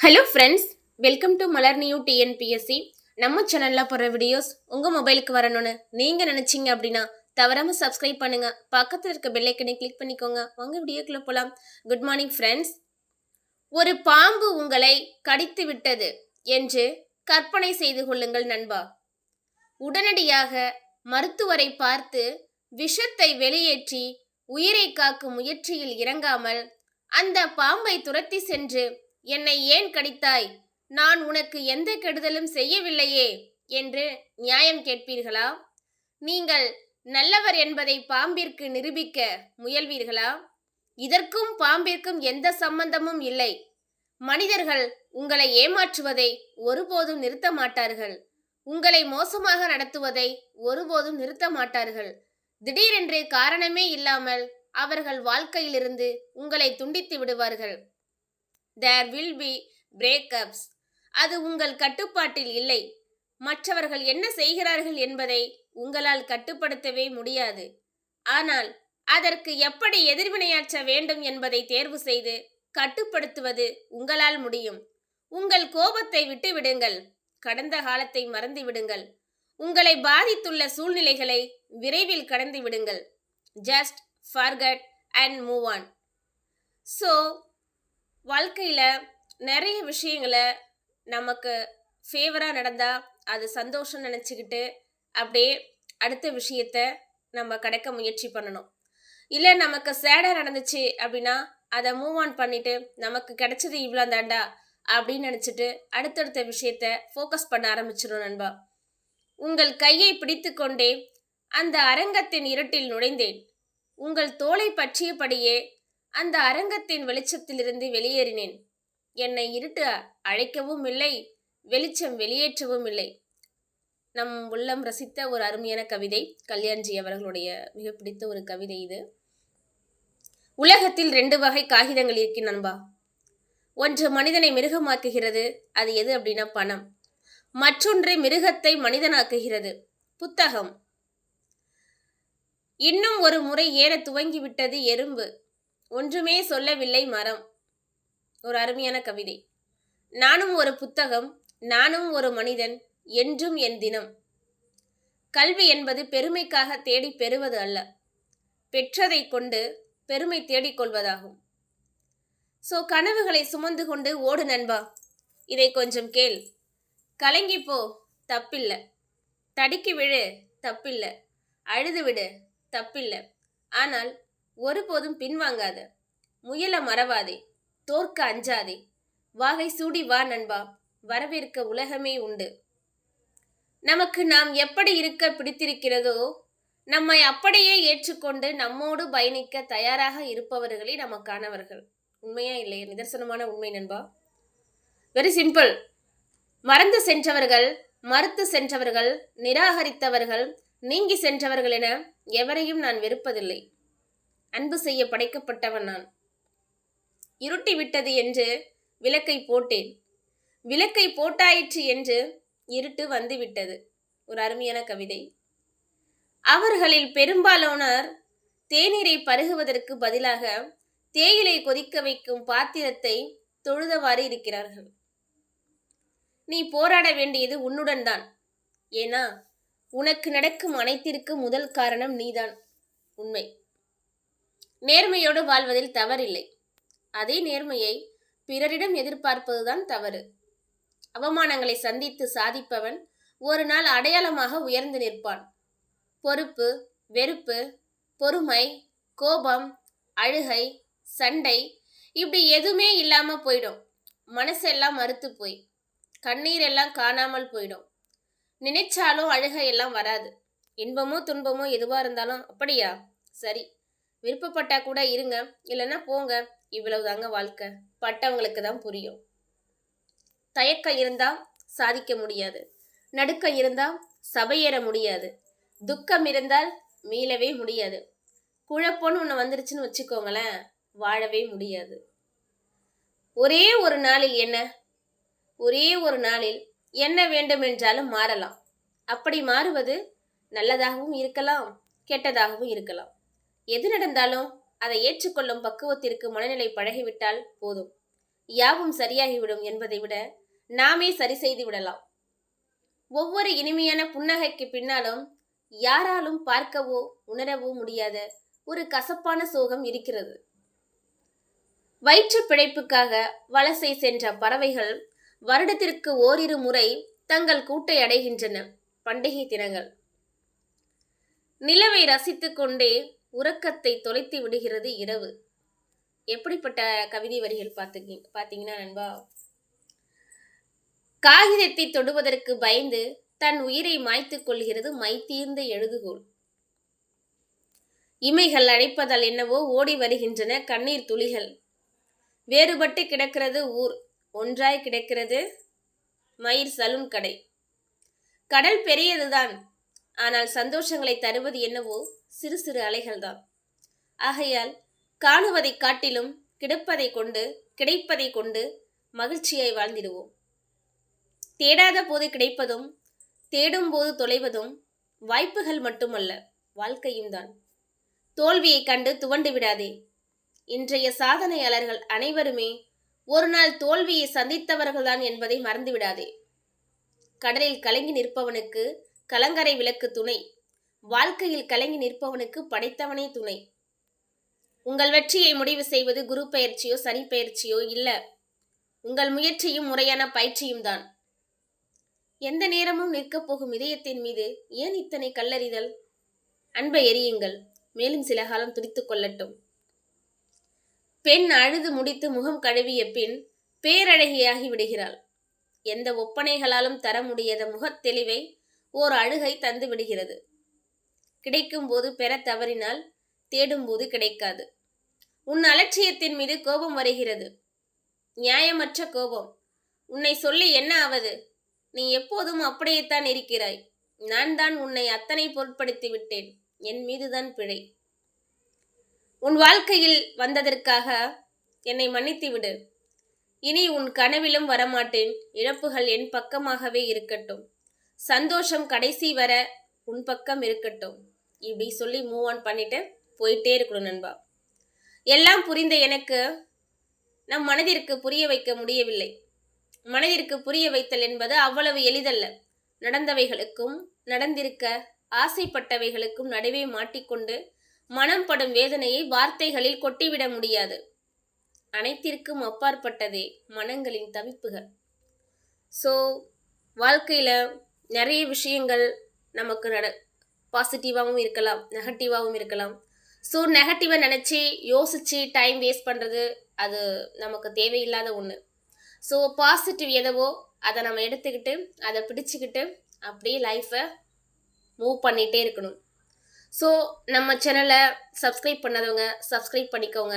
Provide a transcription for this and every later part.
Hello friends welcome to Malar new TNPSC நம்ம சேனலில் போடுற வீடியோஸ் உங்கள் மொபைலுக்கு வரணும்னு நீங்கள் நினச்சிங்க அப்படின்னா தவறாம சப்ஸ்கிரைப் பண்ணுங்கள் பக்கத்தில் இருக்க பெல்லைக்கனை கிளிக் பண்ணிக்கோங்க. உங்கள் வீடியோக்குள்ளே போகலாம் குட் மார்னிங் ஃப்ரெண்ட்ஸ் ஒரு பாம்பு உங்களை கடித்து விட்டது என்று கற்பனை செய்து கொள்ளுங்கள் நண்பா. உடனடியாக மருத்துவரை பார்த்து விஷத்தை வெளியேற்றி உயிரை காக்கும் முயற்சியில் இறங்காமல் அந்த பாம்பை துரத்தி சென்று என்னை ஏன் கடித்தாய்? நான் உனக்கு எந்த கெடுதலும் செய்யவில்லையே என்று நியாயம் கேட்பீர்களா? நீங்கள் நல்லவர் என்பதை பாம்பிற்கு நிரூபிக்க முயல்வீர்களா? இதற்கும் பாம்பிற்கும் எந்த சம்பந்தமும் இல்லை. மனிதர்கள் உங்களை ஏமாற்றுவதை ஒருபோதும் நிறுத்த மாட்டார்கள். உங்களை மோசமாக நடத்துவதை ஒருபோதும் நிறுத்த மாட்டார்கள். திடீரென்று காரணமே இல்லாமல் அவர்கள் வாழ்க்கையிலிருந்து உங்களை துண்டித்து விடுவார்கள். தேர் வில் பி பிரேக்கப்ஸ் அது உங்கள் கட்டுப்பாட்டில் இல்லை. மற்றவர்கள் என்ன செய்கிறார்கள் என்பதை உங்களால் கட்டுப்படுத்தவே முடியாது. ஆனால் அதற்கு எப்படி எதிர்வினையாற்ற வேண்டும் என்பதை தேர்வு செய்து கட்டுப்படுத்துவது உங்களால் முடியும். உங்கள் கோபத்தை விட்டுவிடுங்கள். கடந்த காலத்தை மறந்து விடுங்கள் உங்களை பாதித்துள்ள சூழ்நிலைகளை விரைவில் கடந்து விடுங்கள். Just forget and move on so வாழ்க்கையில் நிறைய விஷயங்களை நமக்கு ஃபேவராக நடந்தால் அது சந்தோஷம் நினச்சிக்கிட்டு அப்படியே அடுத்த விஷயத்த நம்ம கிடைக்க முயற்சி பண்ணணும். இல்லை நமக்கு சேடாக நடந்துச்சு அப்படின்னா அதை மூவ் ஆன் பண்ணிவிட்டு நமக்கு கிடைச்சது இவ்வளோ தாண்டா அப்படின்னு நினச்சிட்டு அடுத்தடுத்த விஷயத்த ஃபோக்கஸ் பண்ண ஆரம்பிச்சிடும் நண்பா. உங்கள் கையை பிடித்து கொண்டே அந்த அரங்கத்தின் இருட்டில் நுழைந்தேன். உங்கள் தோலை பற்றியபடியே அந்த அரங்கத்தின் வெளிச்சத்திலிருந்து வெளியேறினேன். என்னை இருட்டு அழைக்கவும் இல்லை வெளிச்சம் வெளியேற்றவும் இல்லை. நம் உள்ளம் ரசித்த ஒரு அருமையான கவிதை கல்யாண்ஜி அவர்களுடைய மிக பிடித்த ஒரு கவிதை இது. உலகத்தில் ரெண்டு வகை காகிதங்கள் இருக்கு நண்பா. ஒன்று மனிதனை மிருகமாக்குகிறது அது எது அப்படின்னா பணம். மற்றொன்று மிருகத்தை மனிதனாக்குகிறது புத்தகம். இன்னும் ஒரு முறை ஏற துவங்கிவிட்டது எறும்பு. ஒன்றுமே சொல்லவில்லை மரம். ஒரு அருமையான கவிதை. நானும் ஒரு புத்தகம் நானும் ஒரு மனிதன் என்றும் என் தினம். கல்வி என்பது பெருமைக்காக தேடி பெறுவது அல்ல. பெற்றதை கொண்டு பெருமை தேடிக்கொள்வதாகும் ஸோ கனவுகளை சுமந்து கொண்டு ஓடு நண்பா. இதை கொஞ்சம் கேள். கலங்கி போ தப்பில்லை. தடுக்கி விழு தப்பில்லை. அழுது விடு தப்பில்லை. ஆனால் ஒருபோதும் பின்வாங்காத. முயல மறவாதே. தோற்க அஞ்சாதே. வாகை சூடி வா நண்பா. வரவேற்க உலகமே உண்டு. நமக்கு நாம் எப்படி இருக்க பிடித்திருக்கிறதோ நம்மை அப்படியே ஏற்றுக்கொண்டு நம்மோடு பயணிக்க தயாராக இருப்பவர்களே நமக்கானவர்கள் உண்மையா இல்லையா? நிதர்சனமான உண்மை நண்பா. வெரி சிம்பிள் மறந்து சென்றவர்கள் மறுத்து சென்றவர்கள் நிராகரித்தவர்கள் நீங்கி சென்றவர்கள் என எவரையும் நான் வெறுப்பதில்லை. அன்பு செய்ய படைக்கப்பட்டவன் நான். இருட்டி விட்டது என்று விளக்கை போட்டேன். விளக்கை போட்டாயிற்று என்று இருட்டு வந்து விட்டது ஒரு அருமையான கவிதை. அவர்களில் பெரும்பாலானோர் தேநீரை பருகுவதற்கு பதிலாக தேயிலை கொதிக்க வைக்கும் பாத்திரத்தை தொழுதவாறு இருக்கிறார்கள். நீ போராட வேண்டியது உன்னுடன் தான். ஏன்னா உனக்கு நடக்கும் அனைத்திற்கும் முதல் காரணம் நீதான். உண்மை. நேர்மையோடு வாழ்வதில் தவறில்லை. அதே நேர்மையை பிறரிடம் எதிர்பார்ப்பதுதான் தவறு. அவமானங்களை சந்தித்து சாதிப்பவன் ஒரு நாள் அடையாளமாக உயர்ந்து நிற்பான். பொறுப்பு வெறுப்பு பொறுமை கோபம் அழுகை சண்டை இப்படி எதுவுமே இல்லாம போயிடும். மனசெல்லாம் மறுத்து போய் கண்ணீர் எல்லாம் காணாமல் போயிடும். நினைச்சாலும் அழுகை எல்லாம் வராது. இன்பமோ துன்பமோ எதுவா இருந்தாலும் அப்படியா? சரி. விருப்பப்பட்டா கூட இருங்க. இல்லைன்னா போங்க. இவ்வளவு தாங்க வாழ்க்கை. பட்டவங்களுக்கு தான் புரியும். தயக்கம் இருந்தா சாதிக்க முடியாது. நடுக்கம் இருந்தா சபையேற முடியாது. துக்கம் இருந்தால் மீளவே முடியாது. குழப்பம்னு ஒன்று வந்துருச்சுன்னு வச்சுக்கோங்களேன். வாழவே முடியாது. ஒரே ஒரு நாளில் என்ன? ஒரே ஒரு நாளில் என்ன வேண்டுமென்றாலும் மாறலாம். அப்படி மாறுவது நல்லதாகவும் இருக்கலாம் கெட்டதாகவும் இருக்கலாம். எது நடந்தாலும் அதை ஏற்றுக்கொள்ளும் பக்குவத்திற்கு மனநிலை பழகிவிட்டால் போதும். யாவும் சரியாகிவிடும் என்பதை விட நாமே சரி செய்து விடலாம். ஒவ்வொரு இனிமையான புன்னகைக்கு பின்னாலும் யாராலும் பார்க்கவோ உணரவோ முடியாத ஒரு கசப்பான சோகம் இருக்கிறது. வயிற்று பிழைப்புக்காக வலசை சென்ற பறவைகள் வருடத்திற்கு ஓரிரு முறை தங்கள் கூட்டை அடைகின்றன. பண்டிகை தினங்கள். நிலவை ரசித்துக்கொண்டே உறக்கத்தை தொலைத்து விடுகிறது இரவு. எப்படிப்பட்ட கவிதை வரிகள் பார்த்துக்கீங்க பார்த்தீங்கன்னா நண்பா? காகிதத்தை தொடுவதற்கு பயந்து தன் உயிரை மாய்த்துக் கொள்கிறது மைத்தீர்ந்த எழுதுகோள். இமைகள் அழைப்பதால் என்னவோ ஓடி வருகின்றன கண்ணீர் துளிகள். வேறுபட்டு கிடக்கிறது ஊர் ஒன்றாய் கிடக்கிறது மயிர் சலூன் கடை. கடல் பெரியதுதான் ஆனால் சந்தோஷங்களை தருவது என்னவோ சிறு சிறு அலைகள்தான். ஆகையால் காணுவதைக் காட்டிலும் கிடப்பதை கொண்டு கிடைப்பதை கொண்டு மகிழ்ச்சியாய் வாழ்ந்திடுவோம். தேடாத போது கிடைப்பதும் தேடும் போது தொலைவதும் வாய்ப்புகள் மட்டுமல்ல வாழ்க்கையும் தான் தோல்வியை கண்டு துவண்டு விடாதே. இன்றைய சாதனையாளர்கள் அனைவருமே ஒரு நாள் தோல்வியை சந்தித்தவர்கள்தான் என்பதை மறந்து விடாதே. கடலில் கலங்கி நிற்பவனுக்கு கலங்கரை விளக்கு துணை. வாழ்க்கையில் கலங்கி நிற்பவனுக்கு படைத்தவனே துணை. உங்கள் வெற்றியை முடிவு செய்வது குரு பயிற்சியோ சனி பயிற்சியோ இல்லை. உங்கள் முயற்சியும் முறையான பயிற்சியும் தான். எந்த நேரமும் நிற்கப் போகும் இதயத்தின் மீது ஏன் இத்தனை கல்லறிதல்? அன்பை எரியுங்கள். மேலும் சில காலம் துடித்துக் கொள்ளட்டும். பெண் அழுது முடித்து முகம் கழுவிய பின் பேரழகியாகி விடுகிறாள். எந்த ஒப்பனைகளாலும் தர முடியாத முகத்தெளிவை ஓர் அழுகை தந்து விடுகிறது. கிடைக்கும் போது பெற தவறினால் தேடும்போது கிடைக்காது. உன் அலட்சியத்தின் மீது கோபம் வருகிறது. நியாயமற்ற கோபம். உன்னை சொல்லி என்ன ஆவது? நீ எப்போதும் அப்படியேத்தான் இருக்கிறாய். நான் தான் உன்னை அத்தனை பொருட்படுத்தி விட்டேன். என் மீதுதான் பிழை. உன் வாழ்க்கையில் வந்ததற்காக என்னை மன்னித்து விடு. இனி உன் கனவிலும் வரமாட்டேன். இழப்புகள் என் பக்கமாகவே இருக்கட்டும். சந்தோஷம் கடைசி வர உன் பக்கம் இருக்கட்டும். இப்படி சொல்லி மூவ் ஆன் பண்ணிட்டு போயிட்டே இருக்கணும் நண்பா. எல்லாம் புரிந்த எனக்கு நம் மனதிற்கு புரிய வைக்க முடியவில்லை. மனதிற்கு புரிய வைத்தல் என்பது அவ்வளவு எளிதல்ல. நடந்தவைகளுக்கும் நடந்திருக்க ஆசைப்பட்டவைகளுக்கும் நடுவே மாட்டிக்கொண்டு மனம் படும் வேதனையை வார்த்தைகளில் கொட்டிவிட முடியாது. அனைத்திற்கும் அப்பாற்பட்டதே மனங்களின் தவிப்புகள். ஸோ வாழ்க்கையில் நிறைய விஷயங்கள் நமக்கு நட பாசிட்டிவாகவும் இருக்கலாம் நெகட்டிவாகவும் இருக்கலாம். ஸோ நெகட்டிவை நினச்சி யோசித்து டைம் வேஸ்ட் பண்ணுறது அது நமக்கு தேவையில்லாத ஒன்று ஸோ பாசிட்டிவ் எதவோ அதை நம்ம எடுத்துக்கிட்டு அதை பிடிச்சிக்கிட்டு அப்படியே லைஃப்பை மூவ் பண்ணிகிட்டே இருக்கணும். ஸோ நம்ம சேனலை சப்ஸ்கிரைப் பண்ணாதவங்க சப்ஸ்கிரைப் பண்ணிக்கோங்க.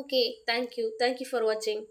ஓகே தேங்க்யூ தேங்க்யூ ஃபார் வாட்சிங்